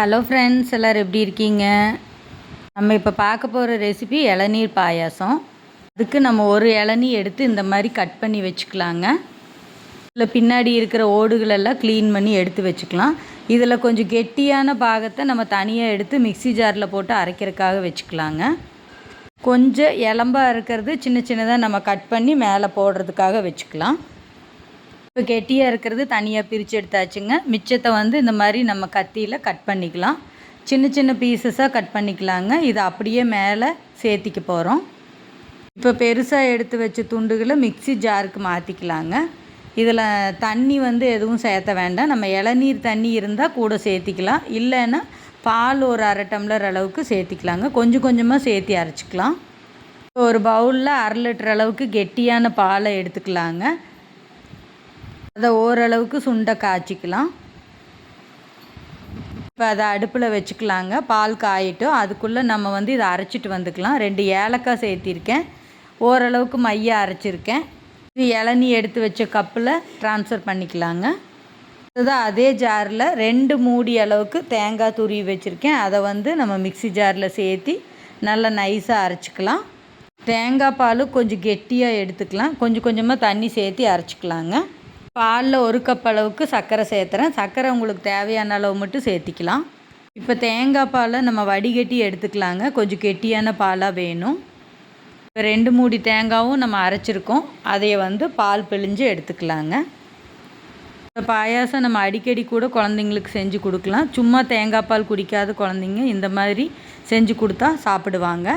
Hello friends எல்லோரும் எப்படி இருக்கீங்க? நம்ம இப்போ பார்க்க போகிற ரெசிபி இளநீர் பாயாசம். அதுக்கு நம்ம ஒரு இளநீ எடுத்து இந்த மாதிரி கட் பண்ணி வச்சுக்கலாங்க. இதில் பின்னாடி இருக்கிற ஓடுகளெல்லாம் க்ளீன் பண்ணி எடுத்து வச்சுக்கலாம். இதில் கொஞ்சம் கெட்டியான பாகத்தை நம்ம தனியாக எடுத்து மிக்ஸி ஜாரில் போட்டு அரைக்கிறதுக்காக வச்சுக்கலாங்க. கொஞ்சம் இளம்பாக இருக்கிறது சின்ன சின்னதாக நம்ம கட் பண்ணி மேலே போடுறதுக்காக வச்சுக்கலாம். இப்போ கெட்டியாக இருக்கிறது தனியாக பிரித்து எடுத்தாச்சுங்க. மிச்சத்தை வந்து இந்த மாதிரி நம்ம கத்தியில் கட் பண்ணிக்கலாம். சின்ன சின்ன பீசஸாக கட் பண்ணிக்கலாங்க. இதை அப்படியே மேலே சேர்த்திக்க போகிறோம் இப்போ பெருசாக எடுத்து வச்ச துண்டுகளை மிக்ஸி ஜாருக்கு மாற்றிக்கலாங்க இதில் தண்ணி வந்து எதுவும் சேர்த்த வேண்டாம். நம்ம இளநீர் தண்ணி இருந்தால் கூட சேர்த்திக்கலாம். இல்லைன்னா பால் ஒரு அரை டம்ளர் அளவுக்கு சேர்த்திக்கலாங்க. கொஞ்சம் கொஞ்சமாக சேர்த்தி அரைச்சிக்கலாம். ஒரு பவுலில் அரை லிட்டர் அளவுக்கு கெட்டியான பாலை எடுத்துக்கலாங்க. அதை ஓரளவுக்கு சுண்டை காய்ச்சிக்கலாம். இப்போ அதை அடுப்பில் வச்சுக்கலாங்க. பால் காயிட்டும். அதுக்குள்ளே நம்ம வந்து இதை அரைச்சிட்டு வந்துக்கலாம். ரெண்டு ஏலக்காய் சேர்த்திருக்கேன். ஓரளவுக்கு மைய அரைச்சிருக்கேன். இது இளநீ எடுத்து வச்ச கப்பில் ட்ரான்ஸ்ஃபர் பண்ணிக்கலாங்க. அதுதான் அதே ஜாரில் ரெண்டு மூடி அளவுக்கு தேங்காய் துருவி வச்சுருக்கேன். அதை வந்து நம்ம மிக்சி ஜாரில் சேர்த்தி நல்லா நைஸாக அரைச்சிக்கலாம். தேங்காய் பால் கொஞ்சம் கெட்டியாக எடுத்துக்கலாம். கொஞ்சம் கொஞ்சமாக தண்ணி சேர்த்தி அரைச்சிக்கலாங்க. பாலில் ஒரு கப் அளவுக்கு சர்க்கரை சேர்த்துறேன். சர்க்கரை உங்களுக்கு தேவையான அளவு மட்டும் சேர்த்திக்கலாம். இப்போ தேங்காய் பாலை நம்ம வடிகட்டி எடுத்துக்கலாங்க. கொஞ்சம் கெட்டியான பாலாக வேணும். இப்போ ரெண்டு மூடி தேங்காயும் நம்ம அரைச்சிருக்கோம். அதைய வந்து பால் பிழிஞ்சு எடுத்துக்கலாங்க. இந்த பாயாசம் நம்ம அடிக்கடி கூட குழந்தைங்களுக்கு செஞ்சு கொடுக்கலாம். சும்மா தேங்காய் பால் குடிக்காத குழந்தைங்க இந்த மாதிரி செஞ்சு கொடுத்தா சாப்பிடுவாங்க.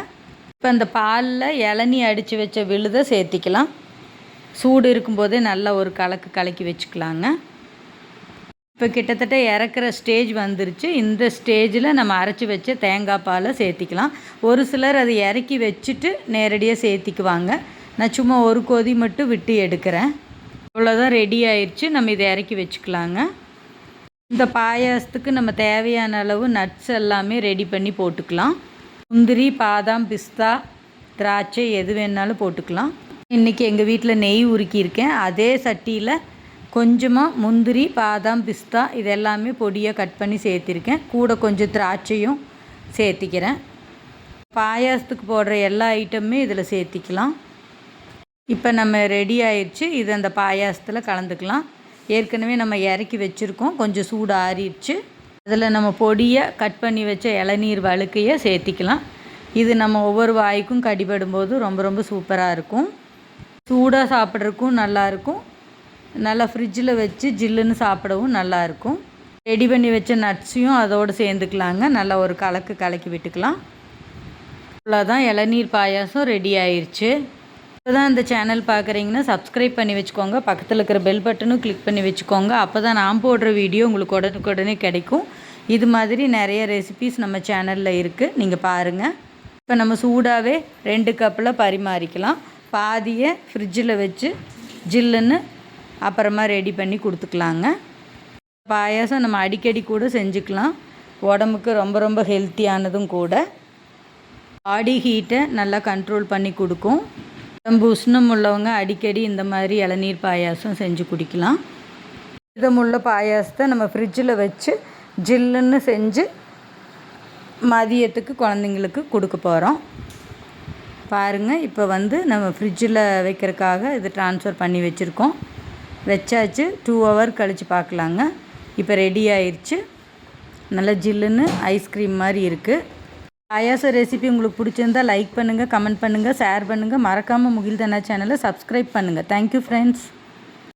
இப்போ அந்த பாலில் இளநி அடித்து வச்ச விழுதை சேர்த்திக்கலாம். சூடு இருக்கும்போதே நல்லா ஒரு கலக்கு கலக்கி வச்சுக்கலாங்க. இப்போ கிட்டத்தட்ட இறக்குற ஸ்டேஜ் வந்துருச்சு. இந்த ஸ்டேஜில் நம்ம அரைச்சி வச்ச தேங்காய் பாலை சேர்த்திக்கலாம். ஒரு சிலர் அதை இறக்கி வச்சுட்டு நேரடியாக சேர்த்திக்குவாங்க. நான் சும்மா ஒரு கொதி மட்டும் விட்டு எடுக்கிறேன். அவ்வளோதான் ரெடி ஆயிடுச்சு நம்ம இதை இறக்கி வச்சுக்கலாங்க. இந்த பாயாசத்துக்கு நம்ம தேவையான அளவு நட்ஸ் எல்லாமே ரெடி பண்ணி போட்டுக்கலாம். முந்திரி பாதாம் பிஸ்தா திராட்சை எது வேணாலும் போட்டுக்கலாம். இன்றைக்கி எங்கள் வீட்டில் நெய் உருக்கியிருக்கேன். அதே சட்டியில் கொஞ்சமாக முந்திரி பாதாம் பிஸ்தா இது எல்லாமே பொடியாக கட் பண்ணி சேர்த்திருக்கேன். கூட கொஞ்சம் திராட்சையும் சேர்த்திக்கிறேன். பாயாசத்துக்கு போடுற எல்லா ஐட்டமுமே இதில் சேர்த்திக்கலாம். இப்போ நம்ம ரெடி ஆயிடுச்சு இது அந்த பாயாசத்தில் கலந்துக்கலாம். ஏற்கனவே நம்ம இறக்கி வச்சுருக்கோம். கொஞ்சம் சூடு ஆறிடுச்சு. அதில் நம்ம பொடியை கட் பண்ணி வச்ச இளநீர் வழுக்கையை சேர்த்திக்கலாம். இது நம்ம ஒவ்வொரு வாய்க்கும் கடிபடும் போது ரொம்ப ரொம்ப சூப்பராக இருக்கும். சூடாக சாப்பிட்றதுக்கும் நல்லாயிருக்கும். நல்லா ஃப்ரிட்ஜில் வச்சு ஜில்லுன்னு சாப்பிடவும் நல்லாயிருக்கும். ரெடி பண்ணி வச்ச நட்ஸையும் அதோடு சேர்ந்துக்கலாங்க. நல்லா ஒரு கலக்கு கலக்கி விட்டுக்கலாம். அவ்வளோதான் இளநீர் பாயாசம் ரெடி ஆயிடுச்சு இப்போ தான் இந்த சேனல் பார்க்குறீங்கன்னா சப்ஸ்கிரைப் பண்ணி வச்சுக்கோங்க. பக்கத்தில் இருக்கிற பெல் பட்டனும் கிளிக் பண்ணி வச்சுக்கோங்க. அப்போ தான் நான் போடுற வீடியோ உங்களுக்கு உடனுக்குடனே கிடைக்கும். இது மாதிரி நிறைய ரெசிபீஸ் நம்ம சேனலில் இருக்குது நீங்கள் பாருங்கள் இப்போ நம்ம சூடாகவே ரெண்டு கப்பில் பரிமாறிக்கலாம். பாதியை ஃப்ரிட்ஜில் வச்சு ஜில்லுன்னு அப்புறமா ரெடி பண்ணி கொடுத்துக்கலாங்க. பாயாசம் நம்ம அடிக்கடி கூட செஞ்சுக்கலாம். உடம்புக்கு ரொம்ப ரொம்ப ஹெல்த்தியானதும் கூட. பாடி ஹீட்டை நல்லா கண்ட்ரோல் பண்ணி கொடுக்கும். உடம்பு உஷ்ணம் உள்ளவங்க அடிக்கடி இந்த மாதிரி இளநீர் பாயாசம் செஞ்சு குடிக்கலாம். இதமுள்ள பாயாசத்தை நம்ம ஃப்ரிட்ஜில் வச்சு ஜில்லுன்னு செஞ்சு மதியத்துக்கு குழந்தைங்களுக்கு கொடுக்க போகிறோம் பாருங்கள் இப்போ வந்து நம்ம ஃப்ரிட்ஜில் வைக்கிறதுக்காக இது ட்ரான்ஸ்ஃபர் பண்ணி வச்சுருக்கோம். வச்சாச்சு. டூ ஹவர் கழித்து பார்க்கலாங்க. இப்போ ரெடி ஆயிடுச்சு நல்லா ஜில்லுன்னு ஐஸ்கிரீம் மாதிரி இருக்குது பாயாச ரெசிபி உங்களுக்கு பிடிச்சிருந்தால் லைக் பண்ணுங்கள் கமெண்ட் பண்ணுங்கள் ஷேர் பண்ணுங்கள் மறக்காமல் முகில் தனா சேனலை சப்ஸ்கிரைப் பண்ணுங்கள் தேங்க்யூ ஃப்ரெண்ட்ஸ்